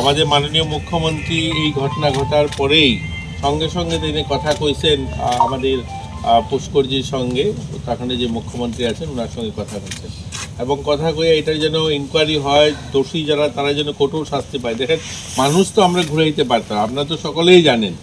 আমাদের মাননীয় মুখ্যমন্ত্রী এই ঘটনা ঘটার পরেই সঙ্গে সঙ্গে তিনি কথা কইছেন আমাদের পুষ্করজির সঙ্গে, উত্তরাখণ্ডের যে মুখ্যমন্ত্রী আছেন ওনার সঙ্গে কথা কইছেন। এবং কথা কয়ে এটার যেন ইনকোয়ারি হয়, দোষী যারা, তারা যেন কঠোর শাস্তি পায়। দেখেন, মানুষ তো আমরা ঘুরে দিতে পারতাম, আপনারা তো সকলেই জানেন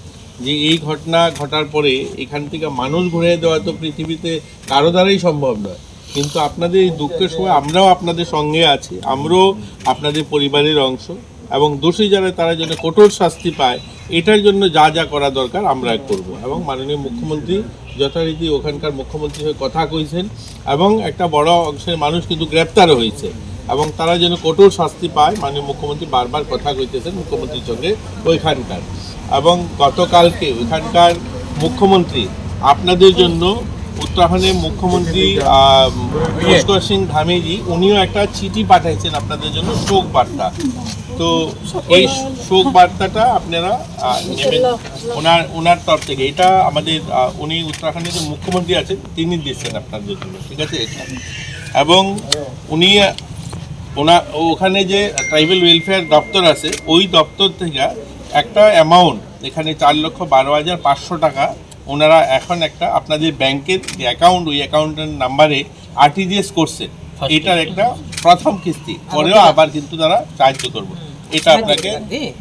যে এই ঘটনা ঘটার পরে এখান থেকে মানুষ ঘুরে দেওয়া তো পৃথিবীতে কারও দ্বারাই সম্ভব নয়। কিন্তু আপনাদের এই দুঃখের সময় আমরাও আপনাদের সঙ্গে আছি, আমরাও আপনাদের পরিবারের অংশ। এবং দোষী যারা, তারা যেন কঠোর শাস্তি পায়, এটার জন্য যা যা করা দরকার আমরা করব। এবং মাননীয় মুখ্যমন্ত্রী যথারীতি ওখানকার মুখ্যমন্ত্রী হয়ে কথা কইছেন এবং একটা বড় অংশের মানুষ কিন্তু গ্রেপ্তারও হয়েছে। এবং তারা যেন কঠোর শাস্তি পায়, মাননীয় মুখ্যমন্ত্রী বারবার কথা কইতেছেন মুখ্যমন্ত্রীর সঙ্গে ওইখানকার। এবং গতকালকে ওইখানকার মুখ্যমন্ত্রী আপনাদের জন্য উত্তরাখণ্ডের মুখ্যমন্ত্রী আহ, পুষ্কর সিং ধামেজি উনিও একটা চিঠি পাঠাইছেন আপনাদের জন্য শোক বার্তা। তো এই শোক বার্তাটা আপনারা নেবেন ওনার ওনার তরফ থেকে। এটা আমাদের উনি উত্তরাখণ্ডের যে মুখ্যমন্ত্রী আছেন তিনি দিচ্ছেন আপনাদের জন্য। ঠিক আছে? এটা এবং উনি ওনার ওখানে যে ট্রাইবেল ওয়েলফেয়ার দপ্তর আছে ওই দপ্তর থেকে একটা অ্যামাউন্ট এখানে চার লক্ষ বারো হাজার পাঁচশো টাকা ওনারা এখন একটা আপনাদের ব্যাংকের যে অ্যাকাউন্ট ওই অ্যাকাউন্টের নাম্বারে আরটিজিএস করছে। এটার একটা প্রথম কিস্তি। পরেও আবার কিন্তু তারা সাহায্য করব। এটা আপনাকে ইয়ে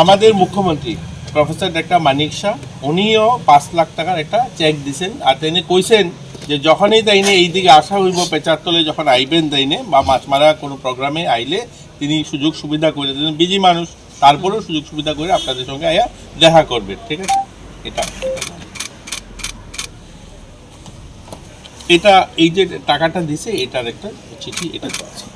আমাদের মুখ্যমন্ত্রী প্রফেসর ডাক্তার মানিক শাহ উনিও পাঁচ লাখ টাকার একটা চেক দিছেন আর তিনি কইছেন যে যখনই তাইনে এই দিকে আসা হইব পেচারতলে যখন আইবেন তাইনে বা মাছ মারা কোনো প্রোগ্রামে আইলে তিনি সুযোগ সুবিধা করে দেবেন। বিজি মানুষ তারপরেও সুযোগ সুবিধা করে আপনাদের সঙ্গে আয়া দেখা করবে, ঠিক আছে? এটা। এটা এই যে টাকাটা দিছে, এটার একটা চিঠি, এটা আছে